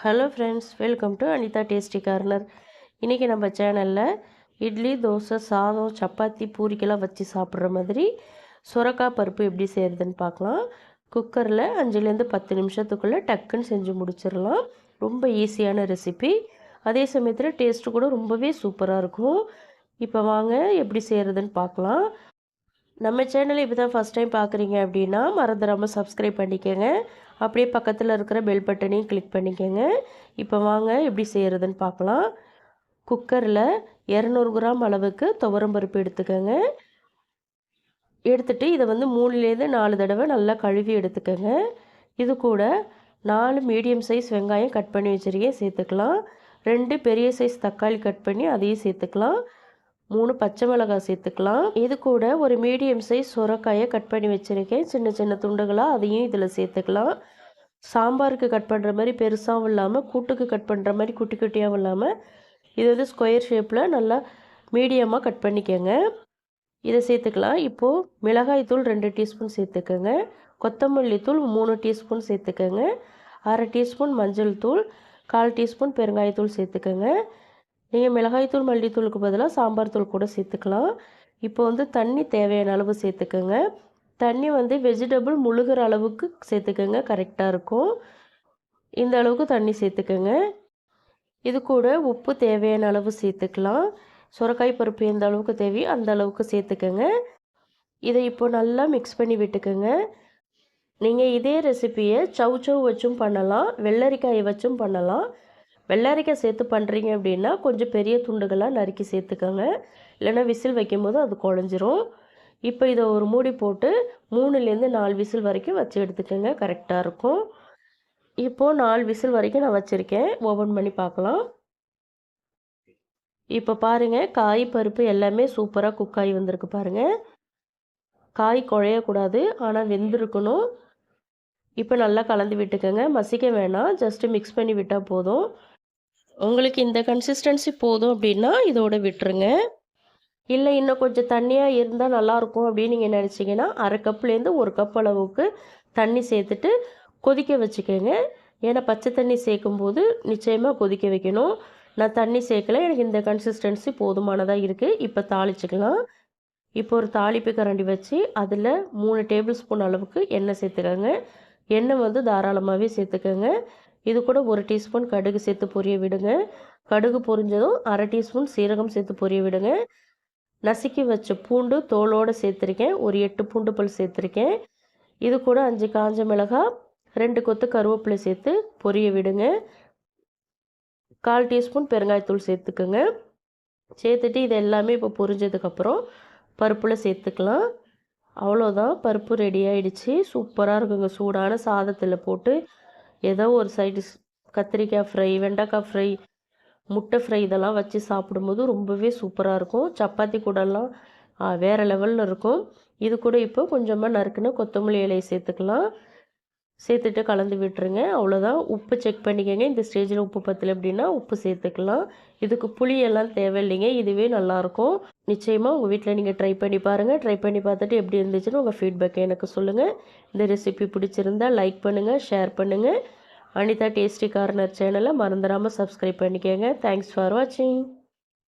Hello friends welcome to Anitha tasty corner இன்றைக்கி நம்ம சேனலில் இட்லி தோசை சாதம் சப்பாத்தி பூரிக்கெல்லாம் வச்சு சாப்பிட்ற மாதிரி சுரக்காய் பருப்பு எப்படி செய்கிறதுன்னு பார்க்கலாம். குக்கரில் அஞ்சுலேருந்து பத்து நிமிஷத்துக்குள்ளே டக்குன்னு செஞ்சு முடிச்சிடலாம். ரொம்ப ஈஸியான ரெசிபி அதே சமயத்தில் டேஸ்ட்டு கூட ரொம்பவே சூப்பராக இருக்கும். இப்போ வாங்க எப்படி செய்கிறதுன்னு பார்க்கலாம். நம்ம சேனலை இப்போ தான் ஃபஸ்ட் டைம் பார்க்குறீங்க அப்படின்னா மறந்துடாமல் சப்ஸ்கிரைப் பண்ணிக்கோங்க. அப்படியே பக்கத்தில் இருக்கிற பெல் பட்டனையும் கிளிக் பண்ணிக்கோங்க. இப்போ வாங்க எப்படி செய்கிறதுன்னு பார்க்கலாம். குக்கரில் இரநூறு கிராம் அளவுக்கு துவரம்பருப்பு எடுத்துக்கோங்க. எடுத்துகிட்டு இதை வந்து மூணுலேருந்து நாலு தடவை நல்லா கழுவி எடுத்துக்கோங்க. இது கூட நாலு மீடியம் சைஸ் வெங்காயம் கட் பண்ணி வச்சுருக்கேன் சேர்த்துக்கலாம். ரெண்டு பெரிய சைஸ் தக்காளி கட் பண்ணி அதையும் சேர்த்துக்கலாம். மூணு பச்சை மிளகாய் சேர்த்துக்கலாம். இது கூட ஒரு மீடியம் சைஸ் சுரக்காயை கட் பண்ணி வச்சுருக்கேன். சின்ன சின்ன துண்டுகளாக அதையும் இதில் சேர்த்துக்கலாம். சாம்பாருக்கு கட் பண்ணுற மாதிரி பெருசாகவும் இல்லாமல் கூட்டுக்கு கட் பண்ணுற மாதிரி குட்டி குட்டியாகவும் இல்லாமல் இது வந்து ஸ்கொயர் ஷேப்பில் நல்லா மீடியமாக கட் பண்ணிக்கோங்க. இதை சேர்த்துக்கலாம். இப்போது மிளகாய் தூள் ரெண்டு டீஸ்பூன் சேர்த்துக்கோங்க. கொத்தமல்லி தூள் மூணு டீஸ்பூன் சேர்த்துக்கோங்க. அரை டீஸ்பூன் மஞ்சள் தூள் கால் டீஸ்பூன் பெருங்காயத்தூள் சேர்த்துக்கோங்க. நீங்கள் மிளகாய்த்தூள் மல்லித்தூளுக்கு பதிலாக சாம்பார் தூள் கூட சேர்த்துக்கலாம். இப்போ வந்து தண்ணி தேவையான அளவு சேர்த்துக்கோங்க. தண்ணி வந்து வெஜிடபிள் முழுகிற அளவுக்கு சேர்த்துக்கோங்க. கரெக்டாக இருக்கும். இந்த அளவுக்கு தண்ணி சேர்த்துக்கோங்க. இது கூட உப்பு தேவையான அளவு சேர்த்துக்கலாம். சுரக்காய் பருப்பு எந்த அளவுக்கு தேவையோ அந்த அளவுக்கு சேர்த்துக்கோங்க. இதை இப்போ நல்லா மிக்ஸ் பண்ணி விட்டுக்கோங்க. நீங்கள் இதே ரெசிப்பியை சவு சவு வச்சும் பண்ணலாம். வெள்ளரிக்காயை வச்சும் பண்ணலாம். வெள்ளரிக்காய் சேர்த்து பண்ணுறீங்க அப்படின்னா கொஞ்சம் பெரிய துண்டுகளாக நறுக்கி சேர்த்துக்கோங்க. இல்லைன்னா விசில் வைக்கும்போது அது குழஞ்சிரும். இப்போ இதை ஒரு மூடி போட்டு மூணுலேருந்து நாலு விசில் வரைக்கும் வச்சு எடுத்துக்கோங்க. கரெக்டாக இருக்கும். இப்போது நாலு விசில் வரைக்கும் நான் வச்சுருக்கேன். ஓப்பன் பண்ணி பார்க்கலாம். இப்போ பாருங்கள் காய் பருப்பு எல்லாமே சூப்பராக குக் ஆகி வந்திருக்கு பாருங்கள் காய் குழையக்கூடாது ஆனால் வெந்திருக்கணும். இப்போ நல்லா கலந்து விட்டுக்கோங்க. மசிக்க வேணாம். ஜஸ்ட்டு மிக்ஸ் பண்ணி விட்டால் போதும். உங்களுக்கு இந்த கன்சிஸ்டன்சி போதும் அப்படின்னா இதோட விட்டுருங்க. இல்லை இன்னும் கொஞ்சம் தண்ணியாக இருந்தால் நல்லாயிருக்கும் அப்படின்னு நீங்கள் நினச்சிங்கன்னா அரை கப்லேருந்து ஒரு கப் அளவுக்கு தண்ணி சேர்த்துட்டு கொதிக்க வச்சுக்கோங்க. ஏன்னா பச்சை தண்ணி சேர்க்கும்போது நிச்சயமாக கொதிக்க வைக்கணும். நான் தண்ணி சேர்க்கல எனக்கு இந்த கன்சிஸ்டன்சி போதுமானதாக இருக்குது இப்போ தாளிச்சிக்கலாம். இப்போ ஒரு தாளிப்பு கரண்டி வச்சு அதில் மூணு டேபிள் ஸ்பூன் அளவுக்கு எண்ணெய் சேர்த்துக்கோங்க. எண்ணெய் வந்து தாராளமாகவே சேர்த்துக்கோங்க. இது கூட ஒரு டீஸ்பூன் கடுகு சேர்த்து பொரிய விடுங்க. கடுகு பொரிஞ்சதும் அரை டீஸ்பூன் சீரகம் சேர்த்து பொரிய விடுங்க. நசுக்கி வச்ச பூண்டு தோலோடு சேர்த்துருக்கேன். ஒரு எட்டு பூண்டு பல் சேர்த்துருக்கேன். இது கூட அஞ்சு காஞ்ச மிளகாய் ரெண்டு கொத்து கருவேப்பிலை சேர்த்து பொரிய விடுங்க. கால் டீஸ்பூன் பெருங்காயத்தூள் சேர்த்துக்குங்க. சேர்த்துட்டு இது எல்லாமே இப்போ பொரிஞ்சதுக்கப்புறம் பருப்பில் சேர்த்துக்கலாம். அவ்வளோதான் பருப்பு ரெடி ஆகிடுச்சு சூப்பராக இருக்குங்க. சூடான சாதத்தில் போட்டு ஏதோ ஒரு சைடு கத்திரிக்காய் ஃப்ரை வெண்டைக்காய் ஃப்ரை முட்டை ஃப்ரை இதெல்லாம் வச்சு சாப்பிடும்போது ரொம்பவே சூப்பராக இருக்கும். சப்பாத்தி கூடலாம் வேறு லெவலில் இருக்கும். இது கூட இப்போ கொஞ்சமாக நறுக்குன்னு கொத்தமல்லி இலையை சேர்த்துக்கலாம். சேர்த்துட்டு கலந்து விட்டுருங்க. அவ்வளோதான் உப்பு செக் பண்ணிக்கோங்க. இந்த ஸ்டேஜில் உப்பு பத்தலை அப்படின்னா உப்பு சேர்த்துக்கலாம். இதுக்கு புளியெல்லாம் தேவையில்லைங்க. இதுவே நல்லாயிருக்கும். நிச்சயமாக உங்கள் வீட்டில் நீங்கள் ட்ரை பண்ணி பாருங்கள் ட்ரை பண்ணி பார்த்துட்டு எப்படி இருந்துச்சுன்னு உங்கள் ஃபீட்பேக்கை எனக்கு சொல்லுங்கள் இந்த ரெசிபி பிடிச்சிருந்தால் லைக் பண்ணுங்கள் ஷேர் பண்ணுங்கள் அனிதா டேஸ்டி கார்னர் சேனலை மறந்துடாமல் சப்ஸ்கிரைப் பண்ணிக்கோங்க. தேங்க்ஸ் ஃபார் வாட்சிங்